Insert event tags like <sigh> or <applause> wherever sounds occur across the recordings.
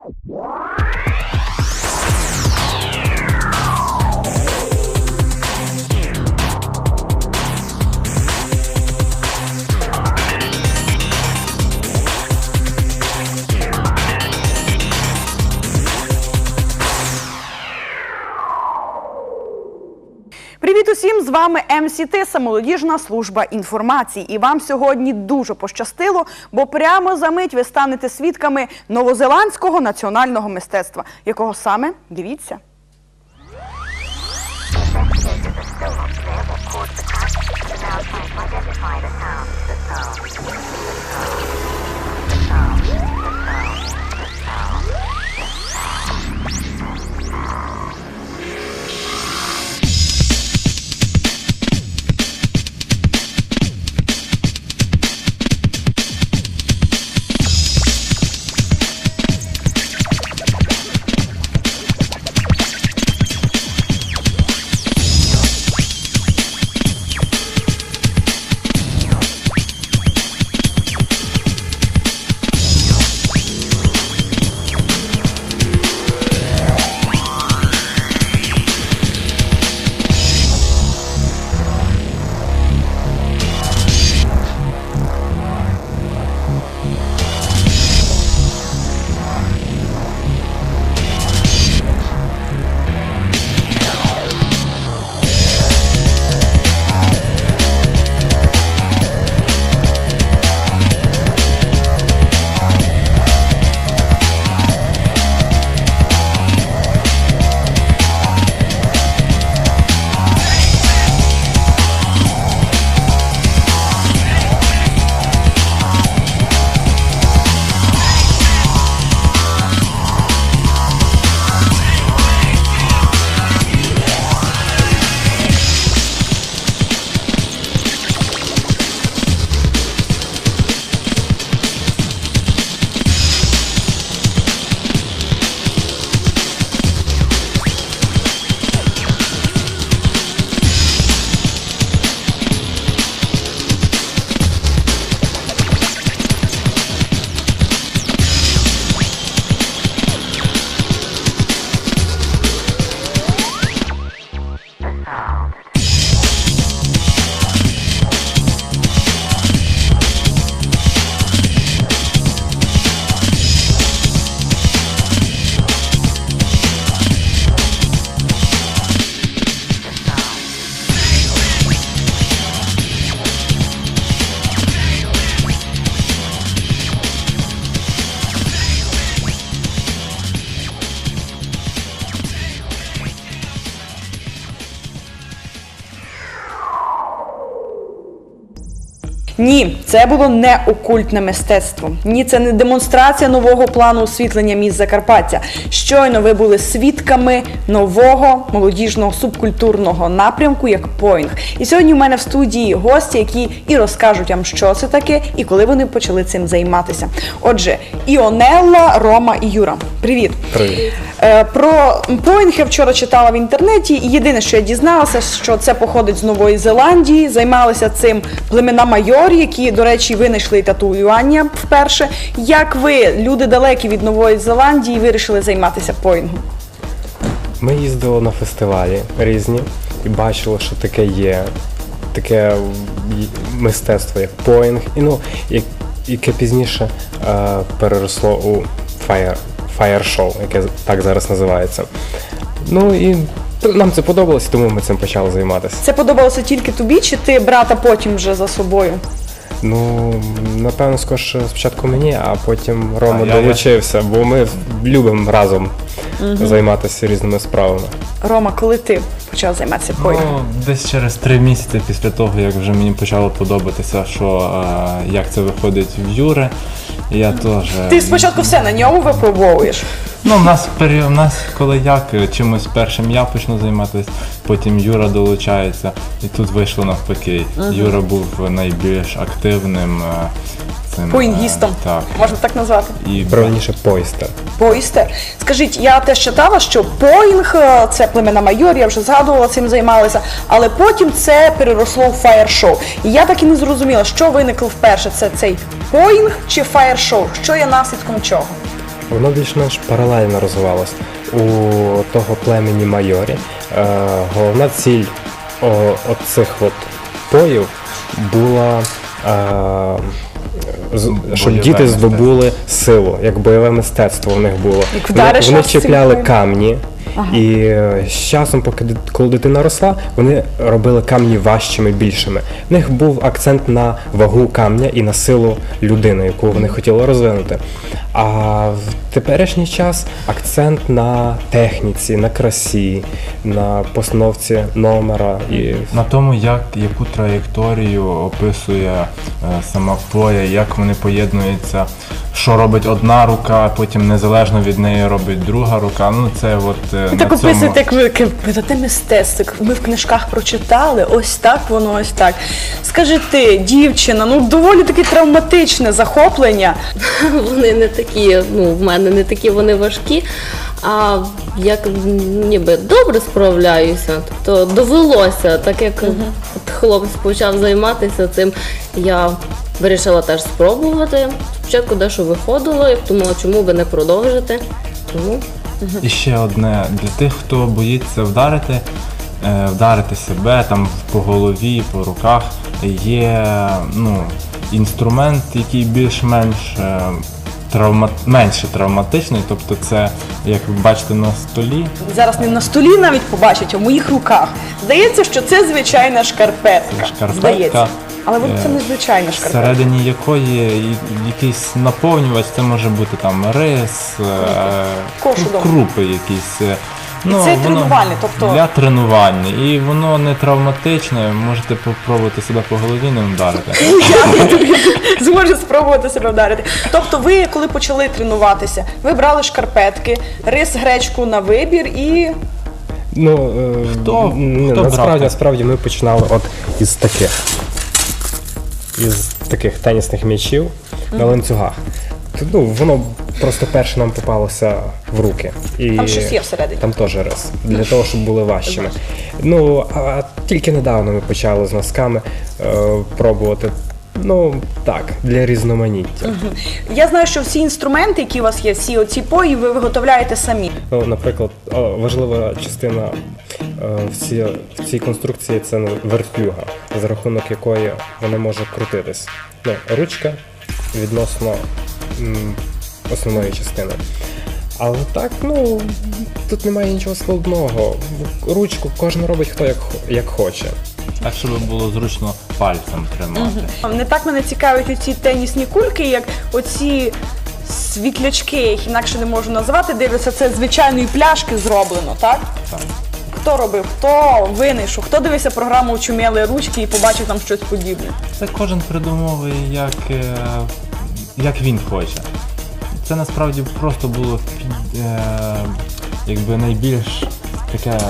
Привіт З вами МСІТ самолодіжна молодіжна служба інформації. І вам сьогодні дуже пощастило, бо прямо за мить ви станете свідками новозеландського національного мистецтва. Якого саме дивіться. Ні, це було не окультне мистецтво. Ні, це не демонстрація нового плану освітлення міст Закарпаття. Щойно ви були свідками нового молодіжного субкультурного напрямку, як поінг. І сьогодні у мене в студії гості, які і розкажуть вам, що це таке, і коли вони почали цим займатися. Отже, Іонелла, Рома і Юра. Привіт! Привіт. Е, Про поінг я вчора читала в інтернеті, і єдине, що я дізналася, що це походить з Нової Зеландії. Займалися цим племена майорі, які, до речі, винайшли татуювання вперше. Як ви, люди далекі від Нової Зеландії, вирішили займатися поінгом? Ми їздили на фестивалі різні і бачили, що таке є. Таке мистецтво, як поінг, і ну, яке пізніше е, переросло у фаєр, фаєр шоу, яке так зараз називається. Ну і нам це подобалося, тому ми цим почали займатися. Це подобалося тільки тобі, чи ти брата потім вже за собою? Ну, напевно, скоріше спочатку мені, а потім Рома А, я- я- долучився, бо ми любимо разом займатися різними справами. Рома, коли ти почав займатися поїнгом? Ну, десь через три місяці після того, як вже мені почало подобатися, що е, як це виходить в Юри, я теж. Ти спочатку все на ньому випробовуєш. Ну, в нас пері... в нас коли як е, чимось першим я почну займатися, потім Юра долучається, і тут вийшло навпаки. Юра був найбільш активним. е, Цим, е, Поінгістом. Так. Можна так назвати? І Правильніше поїстер. Поїстер. Скажіть, я теж читала, що поінг е, це племена майор, я вже згадувала, цим займалися, але потім це переросло в фаєр-шоу. І я так і не зрозуміла, що виникло вперше. Це цей поінг чи фаєр-шоу? Що є наслідком чого? Воно більш-менш паралельно розвивалось. У того племені майорі е, головна ціль о, оцих от поїв була. Е, з- щоб Бойове діти мистецтво. здобули силу, як бойове мистецтво в них було. Як Вони, вони чіпляли поїм. І е, з часом, поки коли дитина росла, вони робили камні важчими, більшими. В них був акцент на вагу камня і на силу людини, яку вони хотіли розвинути. А в теперішній час акцент на техніці, на красі, на постановці номера і На тому, як яку траєкторію описує е, сама поя, як вони поєднуються, що робить одна рука, а потім незалежно від неї робить друга рука. Ну це от е, Ви на так цьому... описуєте, як ви як мистецтво. як Ми в книжках прочитали, ось так воно, ось так. Скажи ти, дівчина, ну доволі таке травматичне захоплення. <laughs> Вони не такі, ну в мене не такі вони важкі. А як ніби добре справляюся, тобто довелося, так як от хлопець почав займатися цим, я вирішила теж спробувати. Спочатку дещо виходило, я думала, чому би не продовжити. Тому І ще одне для тих, хто боїться вдарити, е, вдарити себе там по голові, по руках. Є ну, інструмент, який більш-менш е, травма... менше травматичний, тобто це, як ви бачите на столі, Зараз не на столі навіть побачать, а в моїх руках. Здається, що це звичайна шкарпетка. Шкарпетка, Здається. Але от це незвичайна не звичайна шкарпетка. всередині якої якийсь наповнювач, це може бути там рис, е, крупи якісь. е, Ну, це тренувальне, тобто- для тренування, і воно не травматичне. Можете попробувати себе по голові не вдарити. <laughs> Зможе спробувати себе вдарити. Тобто, ви, коли почали тренуватися, ви брали шкарпетки, рис, гречку на вибір і Ну, е, Хто- н- хто насправді, насправді ми починали от із таких. Із таких тенісних м'ячів на ланцюгах. Ну, воно просто перше нам попалося в руки. І Там щось є всередині. Там теж рис. Для того, щоб були важчими. Ну, а тільки недавно ми почали з носками е, пробувати. Ну, так, для різноманіття. я знаю, що всі інструменти, які у вас є, всі оці пої, ви виготовляєте самі. Ну, наприклад, о, важлива частина е, в, цій, в цій конструкції це вертлюга, за рахунок якої вона може крутитись. Ну, ручка відносно м, основної частини. Але так, ну тут немає нічого складного. Ручку кожен робить хто як, хо- як хоче. Так, щоб було зручно пальцем тримати. Не так мене цікавить оці тенісні кульки, як оці світлячки, я їх інакше не можу назвати. Дивлюся, це звичайної пляшки зроблено, так? Так. Хто робив, хто винайшов, хто дивився програму «Очуміли ручки і побачив там щось подібне. Це кожен придумовує, як, е, як він хоче. Це насправді просто було під- е, якби найбільш таке.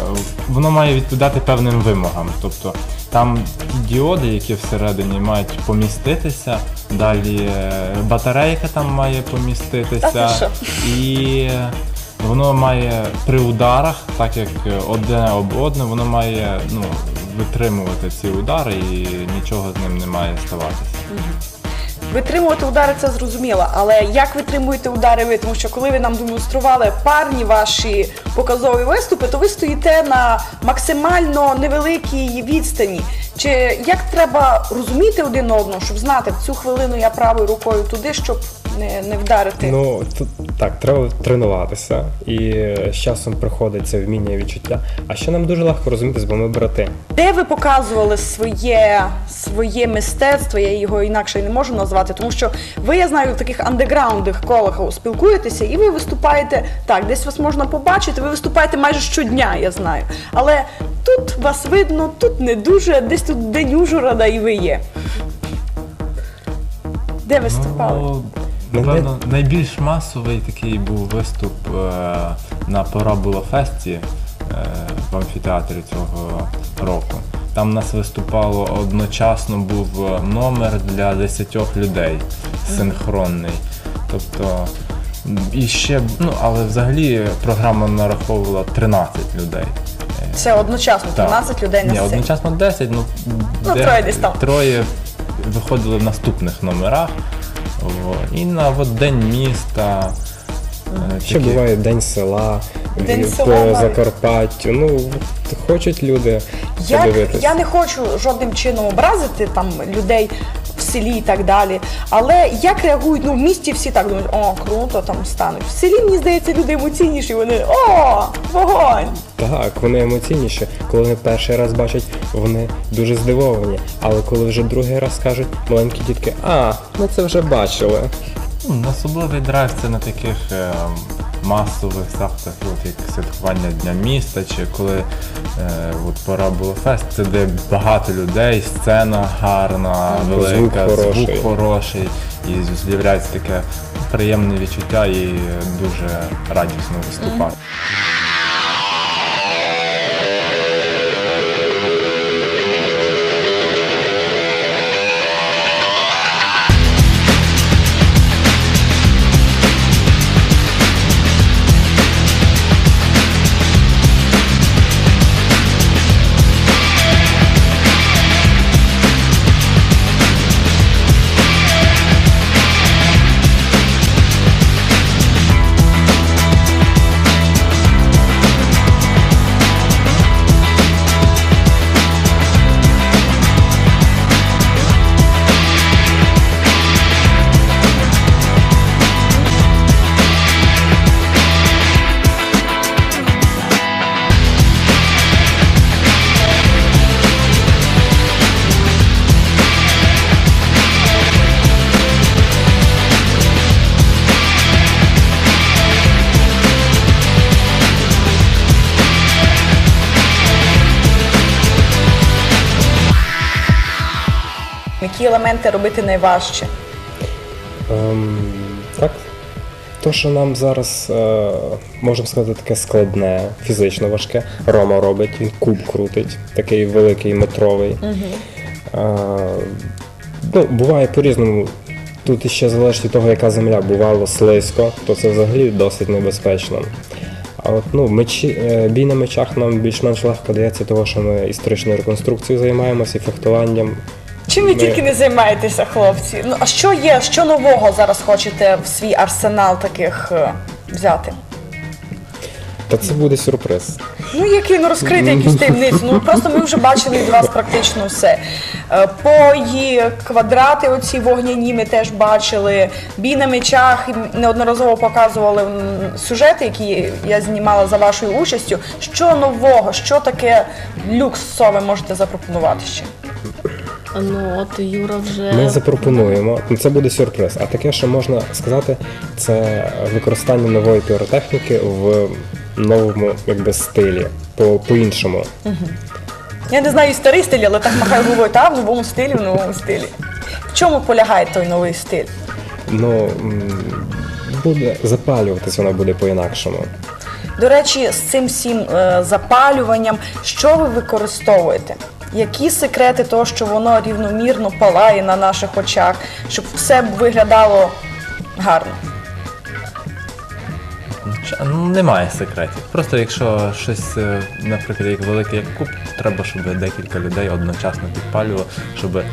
Воно має відповідати певним вимогам. Тобто там ті діоди, які всередині мають поміститися, далі е, батарейка там має Та ти поміститися. що? І воно має при ударах, так як одне об одне, воно має ну, витримувати ці удари і нічого з ним не має ставатися. Витримувати удари це зрозуміло, але як витримуєте удари ви? Тому що коли ви нам демонстрували парні ваші показові виступи, то ви стоїте на максимально невеликій відстані. Чи як треба розуміти один одного, щоб знати в цю хвилину я правою рукою туди, щоб не, не вдарити? Ну тут так, треба тренуватися, і з часом приходить це вміння і відчуття. А ще нам дуже легко розумітись, бо ми брати. Де ви показували своє, своє мистецтво, я його інакше й не можу назвати, тому що ви, я знаю, в таких андеграундних колах спілкуєтеся, і ви виступаєте так, десь вас можна побачити, ви виступаєте майже щодня, я знаю. Але тут вас видно, тут не дуже, десь тут день Ужгорода і ви є. Де виступали? Ну, Мене- напевно, найбільш масовий такий був виступ е, на Парабола Фесті е, в амфітеатрі цього року. Там нас виступало одночасно був е, номер для 10 людей синхронний. Тобто, і ще, ну, але взагалі програма нараховувала 13 людей. Е, Це одночасно, так. 13 людей на Ні, сцені. одночасно 10, ну, Ну, троє десь там. Троє виходили в наступних номерах. І на от День міста Е, Ще такі- буває День села, День в- села по. Закарпаттю. Ну, хочуть люди Я, подивитися. я не хочу жодним чином образити там людей селі і так далі. Але як реагують ну в місті всі так думають, о, круто, там стануть. В селі мені здається, люди емоційніші. Вони о, вогонь! Так, вони емоційніші. Коли вони перший раз бачать, вони дуже здивовані. Але коли вже другий раз кажуть, маленькі дітки, а, ми це вже бачили. Ну, Особливий драйв це на таких е, масових заходах, як святкування Дня міста, чи коли от пора було фест, це де багато людей, сцена гарна, велика, Звук хороший. звук хороший, і з'являється таке приємне відчуття і дуже радісно виступати. Елементи робити найважче? Ем, так. То, що нам зараз, е, можемо сказати, таке складне, фізично важке, Рома робить, він куб крутить, такий великий метровий. Е, ну, буває по-різному. Тут іще залежить від того, яка земля бувало слизько, то це взагалі досить небезпечно. А от ну, мечі, е, бій на мечах нам більш-менш легко дається, того, що ми історичною реконструкцією займаємося і фехтуванням. Чим ви тільки не займаєтеся, хлопці? Ну а що є, що нового зараз хочете в свій арсенал таких е, взяти? Та це буде сюрприз. Ну, який ну розкрити якісь таємниці. Ну просто ми вже бачили від вас практично все. Е, Пої, квадрати, оці вогняні ми теж бачили. Бій на мечах і неодноразово показували м, сюжети, які я знімала за вашою участю. Що нового, що таке люксове можете запропонувати ще? Ну от Юра вже Ми запропонуємо, ну це буде сюрприз. А таке, що можна сказати, це використання нової піротехніки в новому якби стилі, по, по-іншому. Я не знаю і старий стиль, але так махаю головою, та в новому стилі, в новому стилі. В чому полягає той новий стиль? Ну буде запалюватись, воно буде по-інакшому. До речі, з цим всім е, запалюванням, що ви використовуєте? Які секрети того, що воно рівномірно палає на наших очах, щоб все виглядало гарно? Ну, немає секретів. Просто якщо щось, е, наприклад, як великий як куб, треба, щоб декілька людей одночасно підпалювало, щоб е,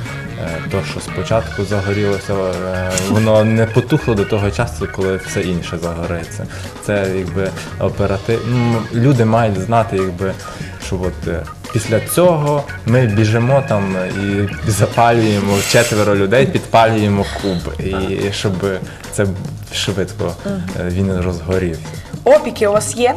то, що спочатку загорілося, е, воно не потухло до того часу, коли все інше загориться. Це якби оператив. Люди мають знати, якби, що от. е, Після цього ми біжимо там і запалюємо четверо людей, підпалюємо куб, і щоб це швидко е, він розгорівся. Опіки у вас є?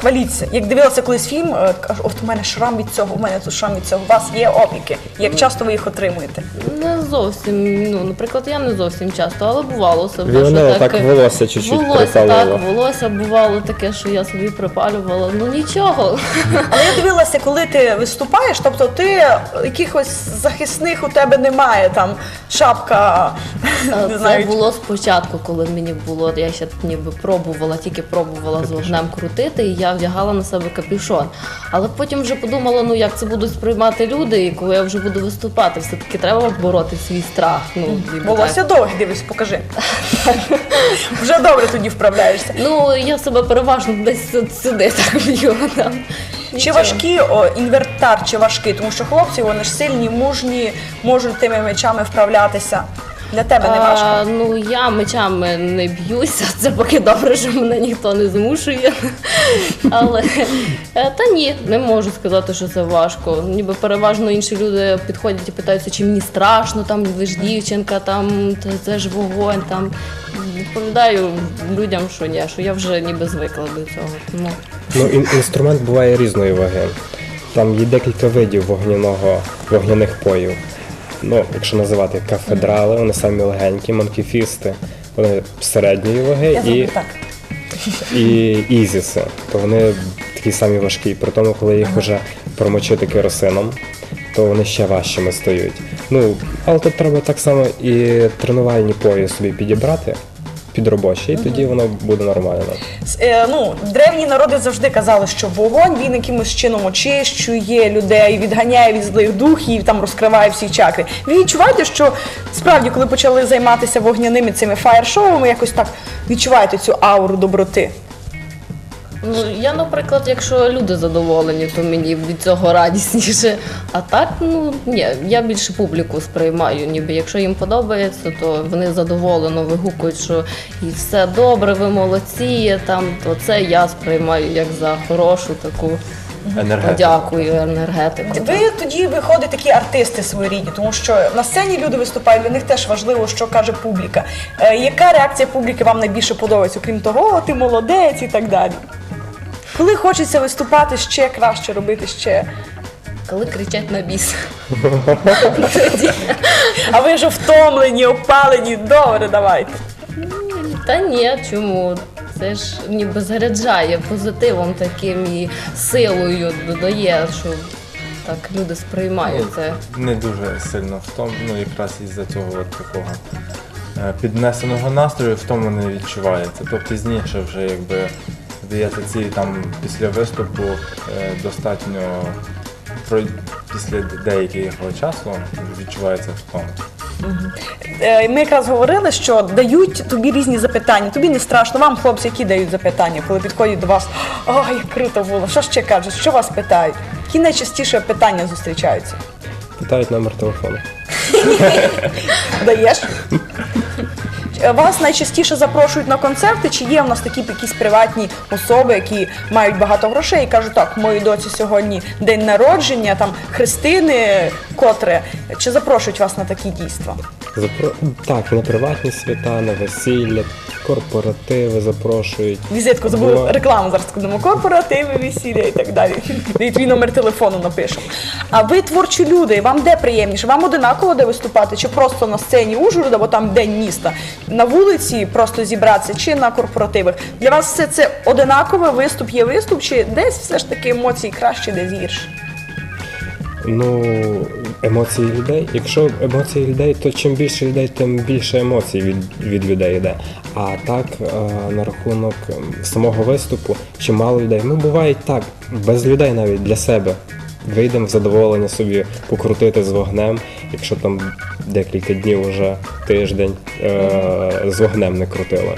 Хваліться. Як дивилася колись фільм, е, кажу, от у мене шрам від цього, у мене тут шрам від цього. У вас є опіки. Як часто ви їх отримуєте? не зовсім, ну, наприклад, я не зовсім часто, але бувало себе. Віонела що так волосся чуть-чуть волосся, так, волосся бувало таке, що я собі припалювала. Ну нічого. <laughs> Але я дивилася, коли ти виступаєш, тобто ти якихось захисних у тебе немає, там шапка, <laughs> не Це знаю. було спочатку, коли мені було, я ще ніби пробувала, тільки пробувала з вогнем крутити, і я вдягала на себе капюшон. Але потім вже подумала, ну як це будуть сприймати люди, і коли я вже буду виступати, все-таки треба бороти свій страх. Ну, Волосся довге, дивись, покажи. Вже добре тоді вправляєшся. Ну, я себе переважно десь сюди так б'ю. Чи важкі о, інвертар, чи важкий? Тому що хлопці вони ж сильні, мужні, можуть тими мечами вправлятися. Для тебе не важко? А, ну я мечами не б'юся, <laughs> це поки добре, що мене ніхто не змушує. <laughs> Але е, та ні, не можу сказати, що це важко. Ніби переважно інші люди підходять і питаються, чи мені страшно, там ви ж дівчинка, там це, ж вогонь. Там відповідаю людям, що ні, що я вже ніби звикла до цього. Тому Ну, ін- інструмент буває різної ваги. Там є декілька видів вогняного, вогняних поїв. Ну, якщо називати кафедрали, вони самі легенькі, манкіфісти, вони середньої ваги Я зроблю і, так. і ізіси, то вони такі самі важкі. При тому, коли їх вже промочити керосином, то вони ще важчими стають. Ну, але тут треба так само і тренувальні пої собі підібрати під робочі, і тоді воно буде нормально. Е, ну, древні народи завжди казали, що вогонь він якимось чином очищує людей, відганяє від злих духів, там розкриває всі чакри. Ви відчуваєте, що справді, коли почали займатися вогняними цими фаєр-шоуами, якось так відчуваєте цю ауру доброти? Ну, я, наприклад, якщо люди задоволені, то мені від цього радісніше. А так, ну ні, я більше публіку сприймаю. Ніби якщо їм подобається, то вони задоволено вигукують, що і все добре, ви молодці. Там то це я сприймаю як за хорошу таку Енергетика. подякую, енергетику. Ви тоді виходите такі артисти своєрідні, тому що на сцені люди виступають, для них теж важливо, що каже публіка. Е, яка реакція публіки вам найбільше подобається, окрім того, ти молодець і так далі? Коли хочеться виступати ще краще, робити ще. Коли кричать на біс. А ви ж втомлені, опалені, добре, давайте. Та ні, чому? Це ж ніби заряджає позитивом таким і силою додає, що так люди сприймають це. Не дуже сильно в тому, ну якраз із-за цього от такого е, піднесеного настрою в тому не відчувається. То пізніше вже якби здається, ці там після виступу е, достатньо про після деякого часу відчувається в тому. Е, Ми якраз говорили, що дають тобі різні запитання. Тобі не страшно. Вам, хлопці, які дають запитання, коли підходять до вас. Ой, як круто було. Що ще кажуть? Що вас питають? Які найчастіше питання зустрічаються? Питають номер телефону. Даєш? Е, Вас найчастіше запрошують на концерти, чи є в нас такі якісь приватні особи, які мають багато грошей і кажуть, так, моїй доці сьогодні день народження, там Христини, котре. Чи запрошують вас на такі дійства? Запро... Так, на приватні свята, на весілля, корпоративи запрошують. Візитку забули Буває. рекламу зараз складемо корпоративи, весілля і так далі. І твій номер телефону напишемо. А ви творчі люди, вам де приємніше? Вам одинаково де виступати, чи просто на сцені Ужгорода, бо там день міста, на вулиці просто зібратися, чи на корпоративах? Для вас все це одинаково, виступ є виступ, чи десь все ж таки емоції краще, десь гірше? Ну, емоції людей. Якщо емоції людей, то чим більше людей, тим більше емоцій від, від людей йде. А так, е, на рахунок ем, самого виступу, чи мало людей, ну буває так, без людей навіть для себе. Вийдемо в задоволення собі покрутити з вогнем, якщо там декілька днів вже тиждень е, з вогнем не крутили.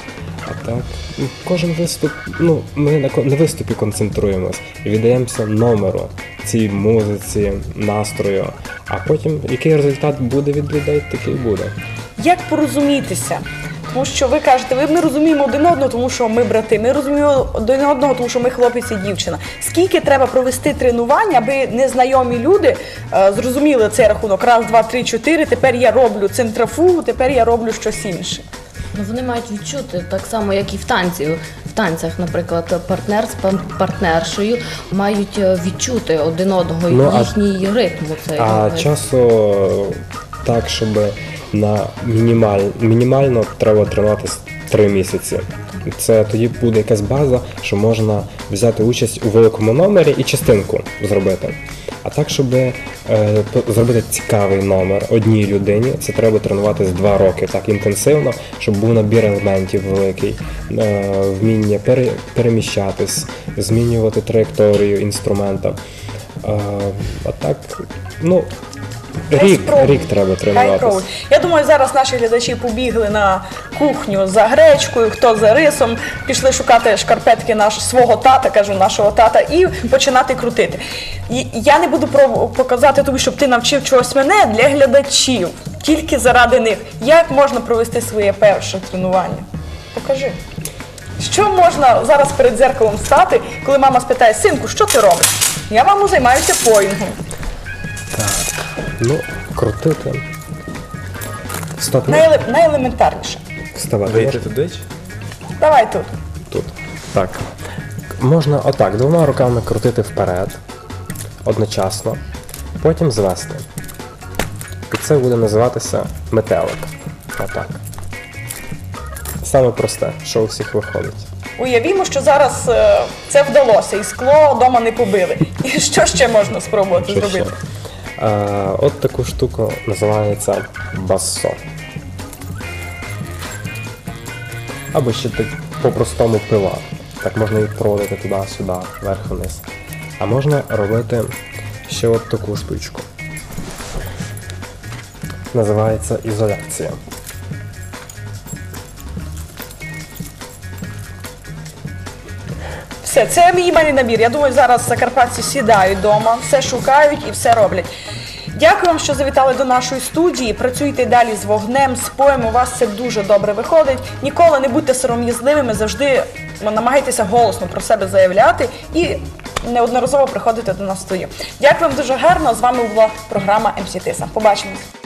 А так, ну, кожен виступ, ну, ми на, на виступі концентруємось і віддаємося номеру, цій музиці, настрою. А потім який результат буде від людей, такий буде. Як порозумітися? Тому що ви кажете, ви ми розуміємо один одного, тому що ми брати. Ми розуміємо один одного, тому що ми хлопець і дівчина. Скільки треба провести тренувань, аби незнайомі люди е, зрозуміли цей рахунок? Раз, два, три, чотири. Тепер я роблю центрафугу, тепер я роблю щось інше. Ну вони мають відчути так само, як і в танці. В танцях, наприклад, партнер з партнершою мають е, відчути один одного і Ну, а- їхній ритм. Цей А часу так, щоб на мінімаль, мінімально треба тренуватись три місяці. Це тоді буде якась база, що можна взяти участь у великому номері і частинку зробити. А так, щоб е, зробити цікавий номер одній людині, це треба тренуватись два роки так інтенсивно, щоб був набір елементів великий, е, вміння пере, переміщатись, змінювати траєкторію інструмента. Е, а так, ну, Рік, рік треба тренуватися. Я думаю, зараз наші глядачі побігли на кухню за гречкою, хто за рисом, пішли шукати шкарпетки наш, свого тата, кажу, нашого тата, і починати крутити. І я не буду показати тобі, щоб ти навчив чогось мене для глядачів, тільки заради них. Як можна провести своє перше тренування? Покажи. Що можна зараз перед дзеркалом стати, коли мама спитає, синку, що ти робиш? Я маму займаюся поїнгом. Ну, крутити. Стоп, ну, Найле- найелементарніше. вставати. Вийти можна? туди? чи? Давай тут. Тут. Так. Можна отак, двома руками крутити вперед, одночасно, потім звести. І це буде називатися метелик. Отак. Саме просте, що у всіх виходить. Уявімо, що зараз е, це вдалося, і скло вдома не побили. І що ще можна спробувати Що ще? зробити? От таку штуку називається басо. Або ще так по-простому пила. Так можна і проводити туди-сюди, вверх-вниз. А можна робити ще от таку штучку. Називається ізоляція. Все, це мій малий набір. Я думаю, зараз закарпатці сідають вдома, все шукають і все роблять. Дякую вам, що завітали до нашої студії. Працюйте далі з вогнем, з поєм. У вас це дуже добре виходить. Ніколи не будьте сором'язливими, завжди намагайтеся голосно про себе заявляти і неодноразово приходити до нас в студію. Дякую вам дуже гарно. З вами була програма МСІ Тиса. Побачимось.